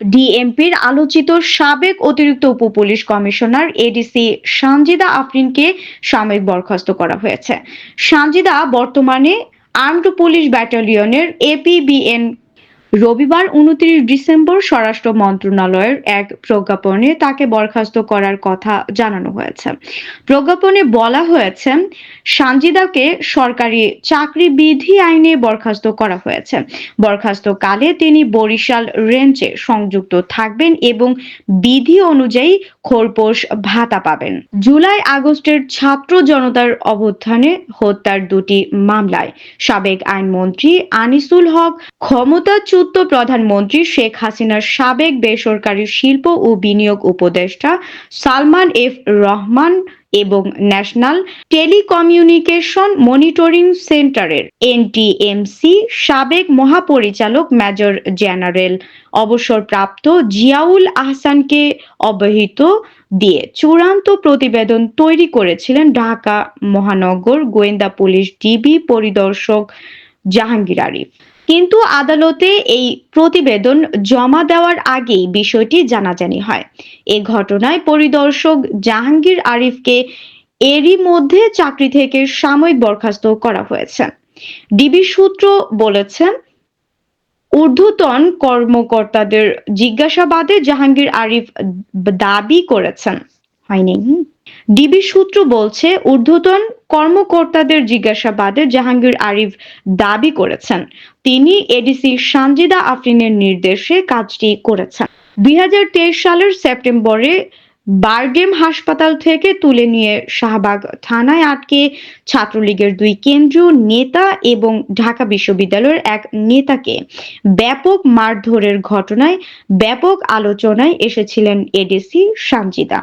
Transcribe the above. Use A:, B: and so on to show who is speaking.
A: ডিএমপির আলোচিত সাবেক অতিরিক্ত উপ পুলিশ কমিশনার এডিসি সানজিদা আফরিনকে সাময়িক বরখাস্ত করা হয়েছে। সানজিদা বর্তমানে আর্মড পুলিশ ব্যাটালিয়নের এপিবিএন রবিবার উনত্রিশ ডিসেম্বর স্বরাষ্ট্র মন্ত্রণালয়ের এক প্রজ্ঞাপনে তাকে বরখাস্ত করার কথা জানানো হয়েছে। প্রজ্ঞাপনে বলা হয়েছে, সানজিদাকে সরকারি চাকরি বিধি আইনে বরখাস্ত করা হয়েছে। বরখাস্তকালে তিনি বরিশাল রেঞ্জে সংযুক্ত থাকবেন এবং বিধি অনুযায়ী খোরপোশ ভাতা পাবেন। জুলাই আগস্টের ছাত্র জনতার অবস্থানে হত্যার দুটি মামলায় সাবেক আইনমন্ত্রী আনিসুল হক ক্ষমতাচ্যুত প্রধানমন্ত্রী শেখ হাসিনার সাবেক বেসরকারি শিল্প ও বিনিয়োগ উপদেষ্টা সালমান এফ রহমান এবং ন্যাশনাল টেলিকমিউনিকেশন মনিটরিং সেন্টারের এনটিএমসি সাবেক মহাপরিচালক মেজর জেনারেল অবসরপ্রাপ্ত জিয়াউল আহসানকে অবহিত দিয়ে চূড়ান্ত প্রতিবেদন তৈরি করেছিলেন ঢাকা মহানগর গোয়েন্দা পুলিশ ডিবি পরিদর্শক জাহাঙ্গীর আরিফ। কিন্তু আদালতে এই প্রতিবেদন জমা দেওয়ার আগেই বিষয়টি জানাজানি হয়। এ ঘটনায় পরিদর্শক জাহাঙ্গীর আরিফকে এরই মধ্যে চাকরি থেকে সাময়িক বরখাস্ত করা হয়েছে। ডিবি সূত্র বলেছে, ঊর্ধ্বতন কর্মকর্তাদের জিজ্ঞাসাবাদে জাহাঙ্গীর আরিফ দাবি করেছেন। হয়নি। ডিবি সূত্র বলছে, ঊর্ধ্বতন কর্মকর্তাদের জিজ্ঞাসাবাদে জাহাঙ্গীর আরিফ দাবি করেছেন। তিনি এডিসি সানজিদা আফরিনের নির্দেশে কাজটি করেছেন। দুই হাজার তেইশ সালের সেপ্টেম্বরে বারডেম হাসপাতাল থেকে তুলে নিয়ে শাহবাগ থানায় আটকে ছাত্রলীগের দুই কেন্দ্রীয় নেতা এবং ঢাকা বিশ্ববিদ্যালয়ের এক নেতাকে ব্যাপক মারধরের ঘটনায় ব্যাপক আলোচনায় এসেছিলেন এডিসি সানজিদা।